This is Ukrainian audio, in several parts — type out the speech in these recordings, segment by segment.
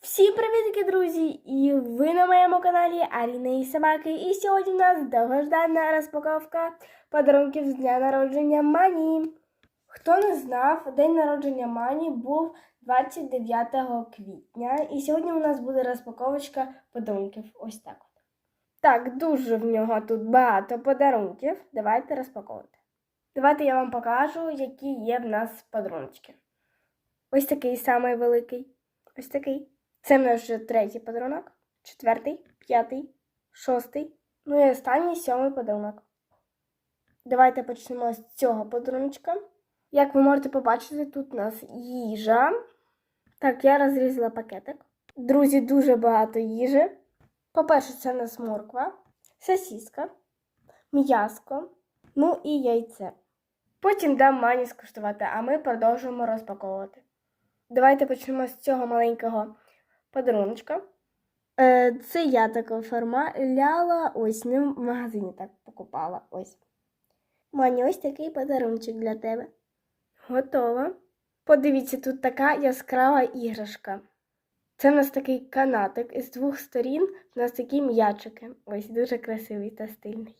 Всім привітки, друзі! І ви на моєму каналі Аліна і Собаки. І сьогодні у нас довгождана розпаковка подарунків з дня народження Мані. Хто не знав, день народження Мані був 29 квітня. І сьогодні у нас буде розпаковочка подарунків. Ось так. Так, дуже в нього тут багато подарунків. Давайте розпаковувати. Давайте я вам покажу, які є в нас подарунки. Ось такий самий великий. Ось такий. Це в нас вже третій подарунок, четвертий, п'ятий, шостий. Ну і останній сьомий подарунок. Давайте почнемо з цього подаруночка. Як ви можете побачити, тут у нас їжа. Так, я розрізала пакетик. Друзі, дуже багато їжі. По-перше, це у нас морква, сосіска, м'яско, ну і яйце. Потім дам мані скуштувати, а ми продовжуємо розпаковувати. Давайте почнемо з цього маленького подаруночка. Е, це я так оформляла, ось не в магазині так покупала. Ось. Мані, ось такий подарунчик для тебе. Готово. Подивіться, тут така яскрава іграшка. Це в нас такий канатик, і з двох сторін у нас такі м'ячики. Ось дуже красивий та стильний.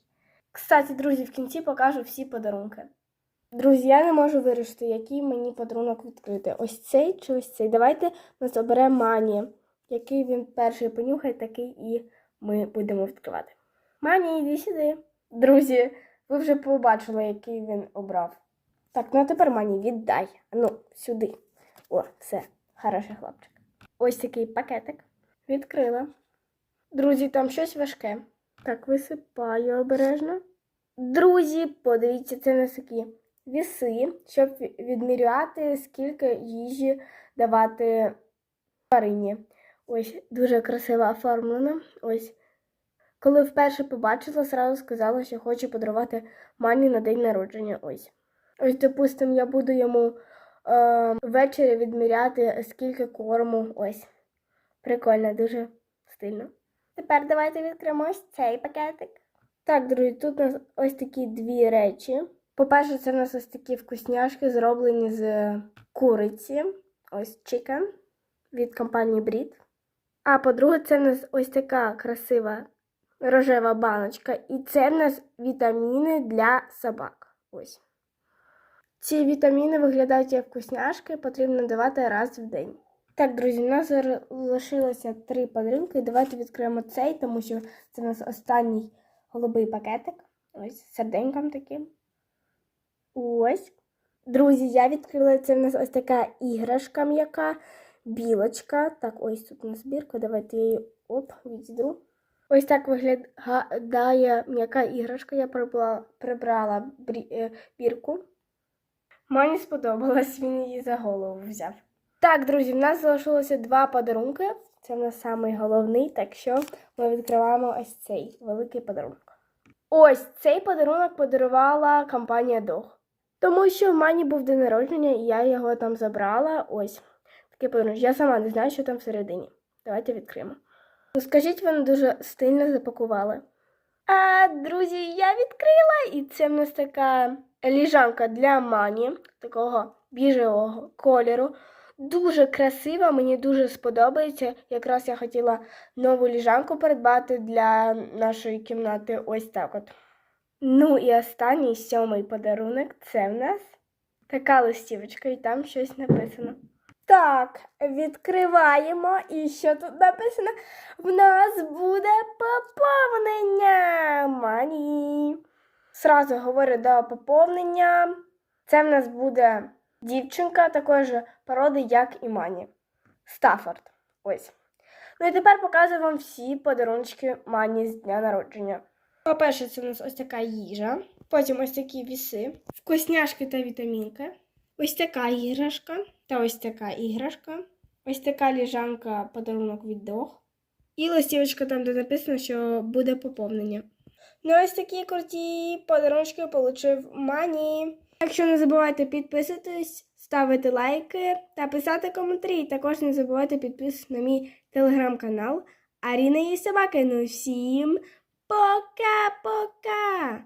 Кстати, друзі, в кінці покажу всі подарунки. Друзі, я не можу вирішити, який мені подарунок відкрити. Ось цей чи ось цей. Давайте нас обере Мані. Який він перший понюхає, такий і ми будемо відкривати. Мані, йди сюди. Друзі, ви вже побачили, який він обрав. Так, ну а тепер Мані, віддай. Ну, сюди. О, все, хороший хлопчик. Ось такий пакетик. Відкрила. Друзі, там щось важке. Так, висипаю обережно. Друзі, подивіться, це на такі віси, щоб відміряти, скільки їжі давати тварині. Ось дуже красиво оформлено. Ось. Коли вперше побачила, сразу сказала, що хочу подарувати мані на день народження. Ось. Ось, допустимо, я буду йому е, ввечері відміряти, скільки корму. Ось. Прикольно, дуже стильно. Тепер давайте відкриємо ось цей пакетик. Так, друзі, тут у нас ось такі дві речі. По-перше, це у нас ось такі вкусняшки, зроблені з куриці. Ось chicken від компанії Breed. А по-друге, це у нас ось така красива рожева баночка. І це в нас вітаміни для собак. Ось. Ці вітаміни виглядають як вкусняшки, потрібно давати раз в день. Так, друзі, у нас залишилося три подарунки. Давайте відкриємо цей, тому що це у нас останній голубий пакетик. Ось з серденьком таким. Ось. Друзі, я відкрила це в нас ось така іграшка м'яка, білочка. Так, ось тут у нас бірка. Давайте я її оп, відідру. Ось так виглядає м'яка іграшка. Я прибрала, прибрала е, бірку. Мені сподобалось, він її за голову взяв. Так, друзі, в нас залишилося два подарунки. Це в нас самий головний, так що ми відкриваємо ось цей великий подарунок. Ось цей подарунок подарувала компанія Дог. Тому що в Мані був день народження, і я його там забрала. Ось такий подарунок. Я сама не знаю, що там всередині. Давайте відкриємо. Ну, скажіть, вони дуже стильно запакували. А, друзі, я відкрила, і це в нас така ліжанка для Мані, такого біжевого кольору. Дуже красива, мені дуже сподобається. Якраз я хотіла нову ліжанку придбати для нашої кімнати. Ось так от. Ну і останній сьомий подарунок це в нас така листівочка, і там щось написано. Так, відкриваємо. І що тут написано? В нас буде поповнення. Мані. Сразу говорю до поповнення. Це в нас буде дівчинка такої ж породи, як і Мані. Стаффорд. Ось. Ну і тепер показую вам всі подарунки Мані з дня народження. По-перше, це у нас ось така їжа. Потім ось такі віси, вкусняшки та вітамінки. Ось така іграшка та ось така іграшка. Ось така ліжанка подарунок від Дог. І листівочка там, де написано, що буде поповнення. Ну, ось такі круті подарунки отримав Мані. Якщо не забувайте підписуватись, ставити лайки та писати коментарі. Також не забувайте підписуватись на мій телеграм-канал Аріна і собаки. Ну всім пока-пока!